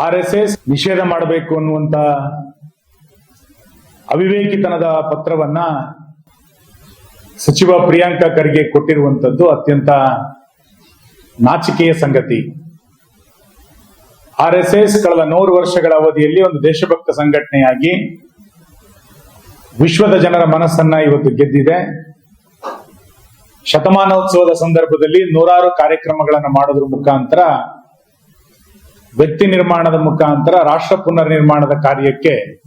R S S ನಿಷೇಧ ಮಾಡಬೇಕು ಅನ್ನುವಂತ ಅವಿವೇಕಿತನದ ಪತ್ರವನ್ನ ಸಚಿವ ಪ್ರಿಯಾಂಕಾ ಖರ್ಗೆ ಕೊಟ್ಟಿರುವಂತದ್ದು ಅತ್ಯಂತ ನಾಚಿಕೆಯ ಸಂಗತಿ. ಆರ್ ಎಸ್ ಎಸ್ ಕಳೆದ ನೂರು ವರ್ಷಗಳ ಅವಧಿಯಲ್ಲಿ ಒಂದು ದೇಶಭಕ್ತ ಸಂಘಟನೆಯಾಗಿ ವಿಶ್ವದ ಜನರ ಮನಸ್ಸನ್ನ ಇವತ್ತು ಗೆದ್ದಿದೆ. ಶತಮಾನೋತ್ಸವದ ಸಂದರ್ಭದಲ್ಲಿ ನೂರಾರು ಕಾರ್ಯಕ್ರಮಗಳನ್ನು ಮಾಡೋದ್ರ ಮುಖಾಂತರ ವ್ಯಕ್ತಿ ನಿರ್ಮಾಣದ ಮುಖಾಂತರ ರಾಷ್ಟ್ರ ಪುನರ್ ನಿರ್ಮಾಣದ ಕಾರ್ಯಕ್ಕೆ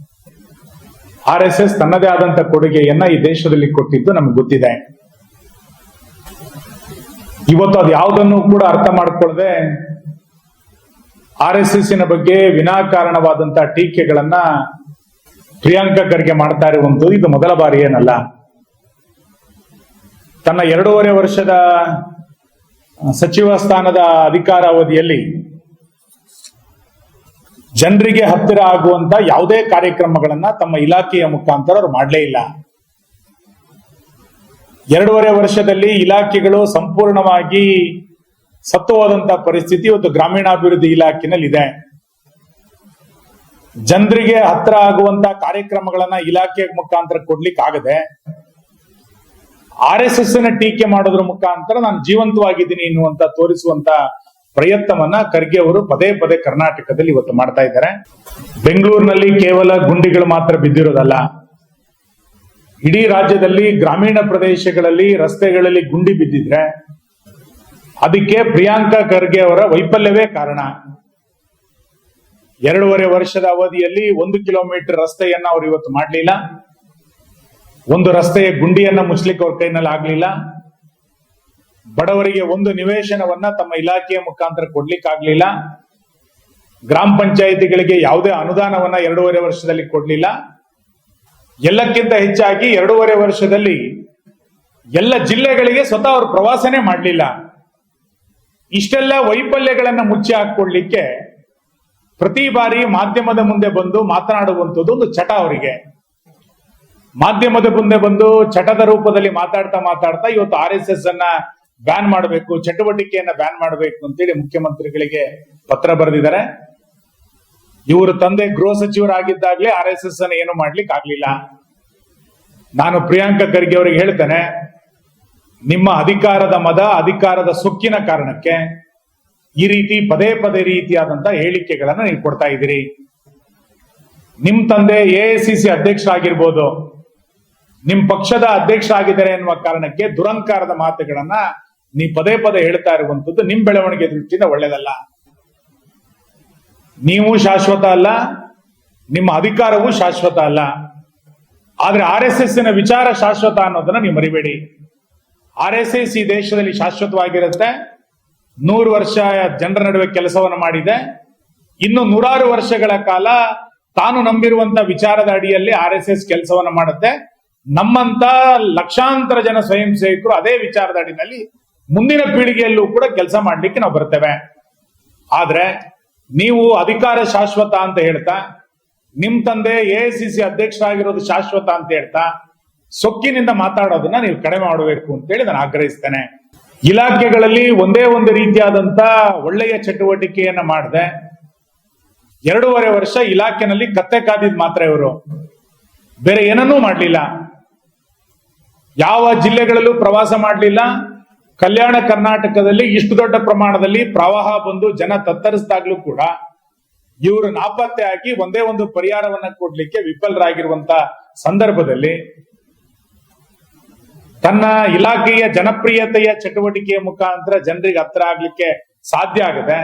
ಆರ್ ಎಸ್ ಎಸ್ ತನ್ನದೇ ಆದಂತ ಕೊಡುಗೆಯನ್ನ ಈ ದೇಶದಲ್ಲಿ ಕೊಟ್ಟಿದ್ದು ನಮ್ಗೆ ಗೊತ್ತಿದೆ. ಇವತ್ತು ಅದು ಯಾವುದನ್ನು ಕೂಡ ಅರ್ಥ ಮಾಡಿಕೊಳ್ಳದೆ ಆರ್ ಎಸ್ ಎಸ್ನ ಬಗ್ಗೆ ವಿನಾಕಾರಣವಾದಂತಹ ಟೀಕೆಗಳನ್ನ ಪ್ರಿಯಾಂಕ ಖರ್ಗೆ ಮಾಡ್ತಾ ಇರುವಂತದ್ದು ಇದು ಮೊದಲ ಬಾರಿ ಏನಲ್ಲ ತನ್ನ ಎರಡೂವರೆ ವರ್ಷದ ಸಚಿವ ಸ್ಥಾನದ ಅಧಿಕಾರಾವಧಿಯಲ್ಲಿ ಜನರಿಗೆ ಹತ್ತಿರ ಆಗುವಂತ ಯಾವುದೇ ಕಾರ್ಯಕ್ರಮಗಳನ್ನ ತಮ್ಮ ಇಲಾಖೆಯ ಮುಖಾಂತರ ಅವರು ಮಾಡಲೇ ಇಲ್ಲ. ಎರಡೂವರೆ ವರ್ಷದಲ್ಲಿ ಇಲಾಖೆಗಳು ಸಂಪೂರ್ಣವಾಗಿ ಸತ್ತು ಪರಿಸ್ಥಿತಿ ಇವತ್ತು ಗ್ರಾಮೀಣಾಭಿವೃದ್ಧಿ ಇಲಾಖೆನಲ್ಲಿ ಇದೆ ಜನರಿಗೆ ಹತ್ರ ಆಗುವಂತ ಕಾರ್ಯಕ್ರಮಗಳನ್ನ ಇಲಾಖೆ ಮುಖಾಂತರ ಕೊಡ್ಲಿಕ್ಕೆ ಆಗದೆ ಆರ್ ಎಸ್ ಎಸ್ ಟೀಕೆ ಮಾಡೋದ್ರ ಮುಖಾಂತರ ನಾನು ಜೀವಂತವಾಗಿದ್ದೀನಿ ಎನ್ನುವಂತ ತೋರಿಸುವಂತ ಪ್ರಯತ್ನವನ್ನ ಖರ್ಗೆ ಅವರು ಪದೇ ಪದೇ ಕರ್ನಾಟಕದಲ್ಲಿ ಇವತ್ತು ಮಾಡ್ತಾ ಇದ್ದಾರೆ. ಬೆಂಗಳೂರಿನಲ್ಲಿ ಕೇವಲ ಗುಂಡಿಗಳು ಮಾತ್ರ ಬಿದ್ದಿರೋದಲ್ಲ. ಇಡೀ ರಾಜ್ಯದಲ್ಲಿ ಗ್ರಾಮೀಣ ಪ್ರದೇಶಗಳಲ್ಲಿ, ರಸ್ತೆಗಳಲ್ಲಿ ಗುಂಡಿ ಬಿದ್ದಿದ್ರೆ ಅದಕ್ಕೆ ಪ್ರಿಯಾಂಕಾ ಖರ್ಗೆ ಅವರ ವೈಫಲ್ಯವೇ ಕಾರಣ. ಎರಡೂವರೆ ವರ್ಷದ ಅವಧಿಯಲ್ಲಿ ಒಂದು ಕಿಲೋಮೀಟರ್ ರಸ್ತೆಯನ್ನ ಅವರು ಇವತ್ತು ಮಾಡಲಿಲ್ಲ. ಒಂದು ರಸ್ತೆಯ ಗುಂಡಿಯನ್ನ ಮುಚ್ಚಲಿಕ್ಕೆ ಅವ್ರ ಕೈನಲ್ಲಿ ಆಗ್ಲಿಲ್ಲ. ಬಡವರಿಗೆ ಒಂದು ನಿವೇಶನವನ್ನ ತಮ್ಮ ಇಲಾಖೆಯ ಮುಖಾಂತರ ಕೊಡ್ಲಿಕ್ಕೆ ಆಗ್ಲಿಲ್ಲ ಗ್ರಾಮ ಪಂಚಾಯಿತಿಗಳಿಗೆ ಯಾವುದೇ ಅನುದಾನವನ್ನ ಎರಡೂವರೆ ವರ್ಷದಲ್ಲಿ ಕೊಡ್ಲಿಲ್ಲ. ಎಲ್ಲಕ್ಕಿಂತ ಹೆಚ್ಚಾಗಿ ಎರಡೂವರೆ ವರ್ಷದಲ್ಲಿ ಎಲ್ಲ ಜಿಲ್ಲೆಗಳಿಗೆ ಸ್ವತಃ ಅವರು ಪ್ರವಾಸನೇ ಮಾಡಲಿಲ್ಲ. ಇಷ್ಟೆಲ್ಲ ವೈಫಲ್ಯಗಳನ್ನ ಮುಚ್ಚಿ ಹಾಕೊಳ್ಳಿಕ್ಕೆ ಪ್ರತಿ ಬಾರಿ ಮಾಧ್ಯಮದ ಮುಂದೆ ಬಂದು ಮಾತನಾಡುವಂಥದ್ದು ಒಂದು ಚಟ ಅವರಿಗೆ. ಮಾಧ್ಯಮದ ಮುಂದೆ ಬಂದು ಚಟದ ರೂಪದಲ್ಲಿ ಮಾತಾಡ್ತಾ ಮಾತಾಡ್ತಾ ಇವತ್ತು ಆರ್ ಎಸ್ ಎಸ್ ಅನ್ನ ಬ್ಯಾನ್ ಮಾಡಬೇಕು, ಚಟುವಟಿಕೆಯನ್ನ ಬ್ಯಾನ್ ಮಾಡಬೇಕು ಅಂತೇಳಿ ಮುಖ್ಯಮಂತ್ರಿಗಳಿಗೆ ಪತ್ರ ಬರೆದಿದ್ದಾರೆ. ಇವರು ತಂದೆ ಗೃಹ ಸಚಿವರಾಗಿದ್ದಾಗಲೇ ಆರ್ ಎಸ್ ಎಸ್ ಅನ್ನು ಏನು ಮಾಡ್ಲಿಕ್ಕೆ ಆಗ್ಲಿಲ್ಲ. ನಾನು ಪ್ರಿಯಾಂಕಾ ಖರ್ಗೆ ಅವರಿಗೆ ಹೇಳ್ತೇನೆ, ನಿಮ್ಮ ಅಧಿಕಾರದ ಮದ, ಅಧಿಕಾರದ ಸೊಕ್ಕಿನ ಕಾರಣಕ್ಕೆ ಈ ರೀತಿ ಪದೇ ಪದೇ ರೀತಿಯಾದಂತಹ ಹೇಳಿಕೆಗಳನ್ನ ನೀವು ಕೊಡ್ತಾ ಇದ್ದೀರಿ. ನಿಮ್ ತಂದೆ ಎ ಸಿ ಅಧ್ಯಕ್ಷರಾಗಿರ್ಬೋದು, ನಿಮ್ ಪಕ್ಷದ ಅಧ್ಯಕ್ಷ ಆಗಿದ್ದಾರೆ ಎನ್ನುವ ಕಾರಣಕ್ಕೆ ದುರಂಕಾರದ ಮಾತುಗಳನ್ನ ನೀವು ಪದೇ ಪದೇ ಹೇಳ್ತಾ ಇರುವಂತದ್ದು ನಿಮ್ ಬೆಳವಣಿಗೆ ದೃಷ್ಟಿಯಿಂದ ಒಳ್ಳೇದಲ್ಲ. ನೀವು ಶಾಶ್ವತ ಅಲ್ಲ, ನಿಮ್ಮ ಅಧಿಕಾರವೂ ಶಾಶ್ವತ ಅಲ್ಲ. ಆದ್ರೆ ಆರ್ ಎಸ್ ಎಸ್ನ ವಿಚಾರ ಶಾಶ್ವತ ಅನ್ನೋದನ್ನ ನೀವು ಮರಿಬೇಡಿ. ಆರ್ ಎಸ್ ಎಸ್ ಈ ದೇಶದಲ್ಲಿ ಶಾಶ್ವತವಾಗಿರುತ್ತೆ, ನೂರು ವರ್ಷ ಜನರ ನಡುವೆ ಕೆಲಸವನ್ನು ಮಾಡಿದೆ, ಇನ್ನು ನೂರಾರು ವರ್ಷಗಳ ಕಾಲ ತಾನು ನಂಬಿರುವಂತ ವಿಚಾರದ ಅಡಿಯಲ್ಲಿ ಆರ್ ಎಸ್ ಎಸ್ ಕೆಲಸವನ್ನು ಮಾಡುತ್ತೆ. ನಮ್ಮಂತ ಲಕ್ಷಾಂತರ ಜನ ಸ್ವಯಂ ಸೇವಕರು ಅದೇ ವಿಚಾರದ ಅಡಿನಲ್ಲಿ ಮುಂದಿನ ಪೀಳಿಗೆಯಲ್ಲೂ ಕೂಡ ಕೆಲಸ ಮಾಡ್ಲಿಕ್ಕೆ ನಾವು ಬರ್ತೇವೆ. ಆದ್ರೆ ನೀವು ಅಧಿಕಾರ ಶಾಶ್ವತ ಅಂತ ಹೇಳ್ತಾ, ನಿಮ್ ತಂದೆ ಎ ಸಿ ಸಿ ಅಧ್ಯಕ್ಷರಾಗಿರೋದು ಶಾಶ್ವತ ಅಂತ ಹೇಳ್ತಾ, ಸೊಕ್ಕಿನಿಂದ ಮಾತಾಡೋದನ್ನ ನೀವು ಕಡಿಮೆ ಮಾಡಬೇಕು ಅಂತೇಳಿ ನಾನು ಆಗ್ರಹಿಸ್ತೇನೆ. ಇಲಾಖೆಗಳಲ್ಲಿ ಒಂದೇ ಒಂದು ರೀತಿಯಾದಂತ ಒಳ್ಳೆಯ ಚಟುವಟಿಕೆಯನ್ನ ಮಾಡಿದೆ. ಎರಡೂವರೆ ವರ್ಷ ಇಲಾಖೆನಲ್ಲಿ ಕತ್ತೆ ಕಾದಿದ್ ಮಾತ್ರ ಇವರು. ಬೇರೆ ಏನನ್ನೂ ಮಾಡಲಿಲ್ಲ. ಯಾವ ಜಿಲ್ಲೆಗಳಲ್ಲೂ ಪ್ರವಾಸ ಮಾಡಲಿಲ್ಲ. ಕಲ್ಯಾಣ ಕರ್ನಾಟಕದಲ್ಲಿ ಇಷ್ಟು ದೊಡ್ಡ ಪ್ರಮಾಣದಲ್ಲಿ ಪ್ರವಾಹ ಬಂದು ಜನ ತತ್ತರಿಸಿದಾಗ್ಲೂ ಕೂಡ ಇವರು ನಾಪತ್ತೆ ಆಗಿ ಒಂದೇ ಒಂದು ಪರಿಹಾರವನ್ನ ಕೊಡ್ಲಿಕ್ಕೆ ವಿಫಲರಾಗಿರುವಂತ ಸಂದರ್ಭದಲ್ಲಿ ತನ್ನ ಇಲಾಖೆಯ ಜನಪ್ರಿಯತೆಯ ಚಟುವಟಿಕೆಯ ಮುಖಾಂತರ ಜನರಿಗೆ ಹತ್ರ ಆಗ್ಲಿಕ್ಕೆ ಸಾಧ್ಯ ಆಗದೆ,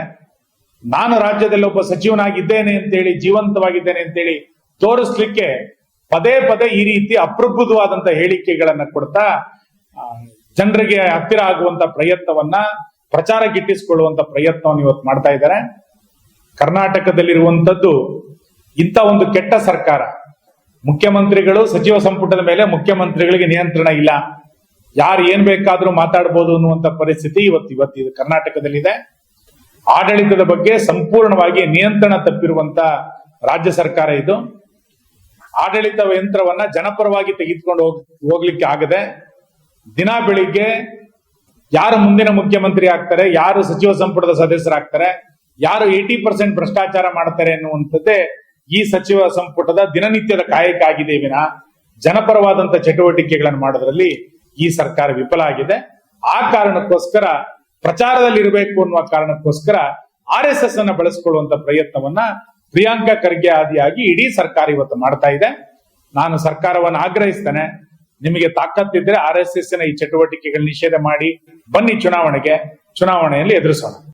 ನಾನು ರಾಜ್ಯದಲ್ಲಿ ಒಬ್ಬ ಸಚಿವನಾಗಿದ್ದೇನೆ ಅಂತೇಳಿ, ಜೀವಂತವಾಗಿದ್ದೇನೆ ಅಂತೇಳಿ ತೋರಿಸ್ಲಿಕ್ಕೆ ಪದೇ ಪದೇ ಈ ರೀತಿ ಅಪ್ರಬುದ್ಧವಾದಂತ ಹೇಳಿಕೆಗಳನ್ನ ಕೊಡ್ತಾ ಜನರಿಗೆ ಹತ್ತಿರ ಆಗುವಂತ ಪ್ರಯತ್ನವನ್ನ, ಪ್ರಚಾರ ಗಿಟ್ಟಿಸಿಕೊಳ್ಳುವಂತ ಪ್ರಯತ್ನವನ್ನು ಇವತ್ತು ಮಾಡ್ತಾ ಇದ್ದಾರೆ. ಕರ್ನಾಟಕದಲ್ಲಿರುವಂತದ್ದು ಇಂಥ ಒಂದು ಕೆಟ್ಟ ಸರ್ಕಾರ. ಮುಖ್ಯಮಂತ್ರಿಗಳು ಸಚಿವ ಸಂಪುಟದ ಮೇಲೆ ಮುಖ್ಯಮಂತ್ರಿಗಳಿಗೆ ನಿಯಂತ್ರಣ ಇಲ್ಲ. ಯಾರು ಏನ್ ಬೇಕಾದ್ರೂ ಮಾತಾಡ್ಬೋದು ಅನ್ನುವಂತ ಪರಿಸ್ಥಿತಿ ಇವತ್ತು ಇವತ್ತು ಇದು ಕರ್ನಾಟಕದಲ್ಲಿದೆ. ಆಡಳಿತದ ಬಗ್ಗೆ ಸಂಪೂರ್ಣವಾಗಿ ನಿಯಂತ್ರಣ ತಪ್ಪಿರುವಂತ ರಾಜ್ಯ ಸರ್ಕಾರ ಇದು. ಆಡಳಿತ ಯಂತ್ರವನ್ನ ಜನಪರವಾಗಿ ತೆಗೆದುಕೊಂಡು ಹೋಗ್, ಹೋಗ್ಲಿಕ್ಕೆ ಆಗದೆ ದಿನ ಬೆಳಿಗ್ಗೆ ಯಾರು ಮುಂದಿನ ಮುಖ್ಯಮಂತ್ರಿ ಆಗ್ತಾರೆ, ಯಾರು ಸಚಿವ ಸಂಪುಟದ ಸದಸ್ಯರಾಗ್ತಾರೆ, ಯಾರು ಏಟಿ ಪರ್ಸೆಂಟ್ ಭ್ರಷ್ಟಾಚಾರ ಮಾಡ್ತಾರೆ ಅನ್ನುವಂಥದ್ದೇ ಈ ಸಚಿವ ಸಂಪುಟದ ದಿನನಿತ್ಯದ ಕಾಯಕ ಆಗಿದೆ ವಿನ. ಜನಪರವಾದಂತ ಚಟುವಟಿಕೆಗಳನ್ನು ಮಾಡೋದ್ರಲ್ಲಿ ಈ ಸರ್ಕಾರ ವಿಫಲ ಆಗಿದೆ. ಆ ಕಾರಣಕ್ಕೋಸ್ಕರ ಪ್ರಚಾರದಲ್ಲಿ ಇರಬೇಕು ಅನ್ನುವ ಕಾರಣಕ್ಕೋಸ್ಕರ ಆರ್ ಎಸ್ ಎಸ್ ಅನ್ನ ಬಳಸಿಕೊಳ್ಳುವಂತ ಪ್ರಯತ್ನವನ್ನ ಪ್ರಿಯಾಂಕಾ ಖರ್ಗೆ ಆದಿಯಾಗಿ ಇಡೀ ಸರ್ಕಾರ ಇವತ್ತು ಮಾಡ್ತಾ ಇದೆ. ನಾನು ಸರ್ಕಾರವನ್ನು ಆಗ್ರಹಿಸ್ತೇನೆ. ನಿಮಗೆ ತಾಕತ್ತಿದ್ರೆ ಆರ್ ಎಸ್ ಎಸ್ನ ಈ ಚಟುವಟಿಕೆಗಳು ನಿಷೇಧ ಮಾಡಿ ಬನ್ನಿ ಚುನಾವಣೆಗೆ ಚುನಾವಣೆಯಲ್ಲಿ ಎದುರಿಸೋಣ.